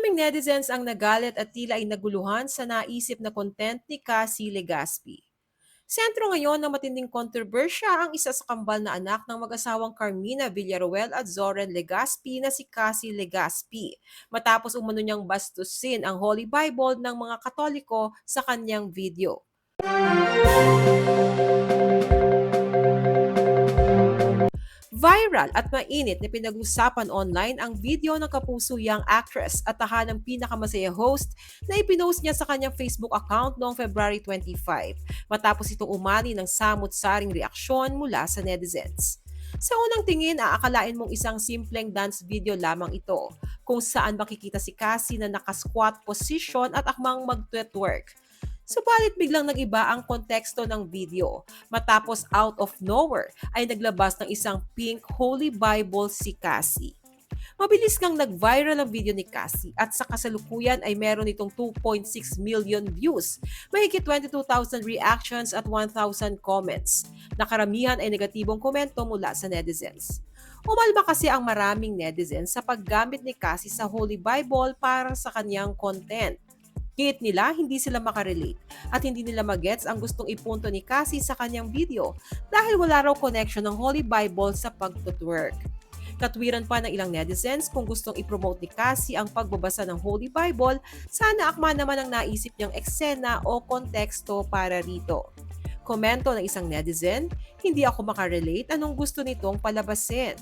Maraming netizens ang nagalit at tila ay naguluhan sa naisip na content ni Cassie Legaspi. Sentro ngayon ng matinding kontrobersya ang isa sa kambal na anak ng mag-asawang Carmina Villaruel at Zoren Legaspi na si Cassie Legaspi matapos umano niyang bastusin ang Holy Bible ng mga Katoliko sa kanyang video. Viral at mainit na pinag-usapan online ang video ng kapusuyang actress at tahanang pinakamasaya host na ipinost niya sa kanyang Facebook account noong February 25 matapos itong umani ng samot-saring reaksyon mula sa netizens. Sa unang tingin, aakalain mong isang simpleng dance video lamang ito kung saan makikita si Cassie na naka-squat position at akmang mag-twerk Subalit biglang nag-iba ang konteksto ng video matapos out of nowhere ay naglabas ng isang pink Holy Bible si Cassie. Mabilis kang nag-viral ang video ni Cassie at sa kasalukuyan ay meron itong 2.6 million views, mahigit 22,000 reactions at 1,000 comments. Nakaramihan ay negatibong komento mula sa netizens. Umalma kasi ang maraming netizens sa paggamit ni Cassie sa Holy Bible para sa kanyang content. Gate nila, hindi sila makarelate at hindi nila magets ang gustong ipunto ni Cassie sa kanyang video dahil wala raw connection ng Holy Bible sa pagtutwork. Katwiran pa ng ilang netizens kung gustong ipromote ni Cassie ang pagbabasa ng Holy Bible, sana akma naman ang naisip niyang eksena o konteksto para rito. Komento ng isang netizen, hindi ako makarelate anong gusto nitong palabasin.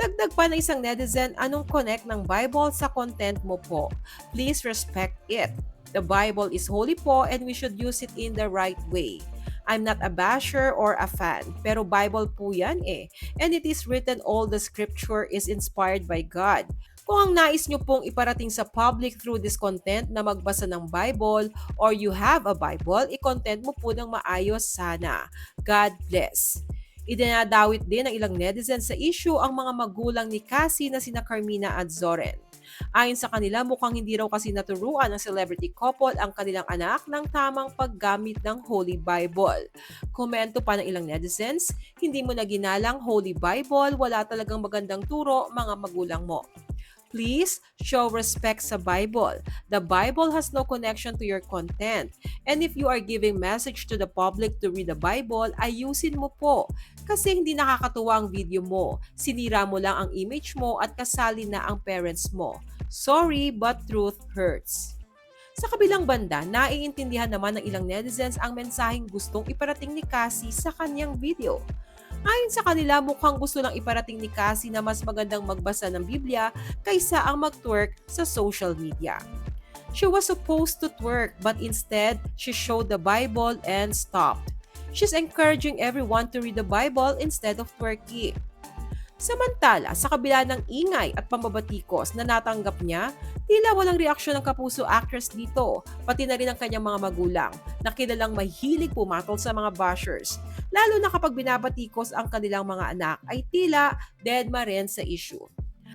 Dagdag pa ng isang netizen, anong connect ng Bible sa content mo po? Please respect it. The Bible is holy po and we should use it in the right way. I'm not a basher or a fan, pero Bible po yan eh. And it is written all the scripture is inspired by God. Kung ang nais nyo pong iparating sa public through this content na magbasa ng Bible or you have a Bible, i-content mo po ng maayos sana. God bless. Idinadawit din ng ilang netizens sa issue ang mga magulang ni Cassie na sina Carmina at Zoren. Ayon sa kanila, mukhang hindi raw kasi naturuan ng celebrity couple ang kanilang anak ng tamang paggamit ng Holy Bible. Komento pa ng ilang netizens, hindi mo na ginalang Holy Bible, wala talagang magandang turo mga magulang mo. Please show respect sa Bible. The Bible has no connection to your content. And if you are giving message to the public to read the Bible, ayusin mo po. Kasi hindi nakakatuwa ang video mo. Sinira mo lang ang image mo at kasali na ang parents mo. Sorry, but truth hurts. Sa kabilang banda, naiintindihan naman ng ilang netizens ang mensaheng gustong iparating ni Cassie sa kanyang video. Ayon sa kanila, mukhang gusto lang iparating ni Cassie na mas magandang magbasa ng Biblia kaysa ang mag-twerk sa social media. She was supposed to twerk but instead, she showed the Bible and stopped. She's encouraging everyone to read the Bible instead of twerking. Samantala, sa kabila ng ingay at pambabatikos na natanggap niya, tila walang reaksyon ng kapuso actress dito, pati na rin ang kanyang mga magulang, na kilalang mahilig pumatol sa mga bashers, lalo na kapag binabatikos ang kanilang mga anak ay tila deadma rin sa issue.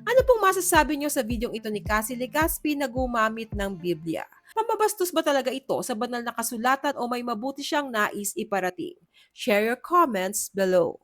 Ano pong masasabi niyo sa videong ito ni Cassie Legaspi na gumamit ng Biblia? Pambabastos ba talaga ito sa banal na kasulatan o may mabuti siyang nais iparating? Share your comments below.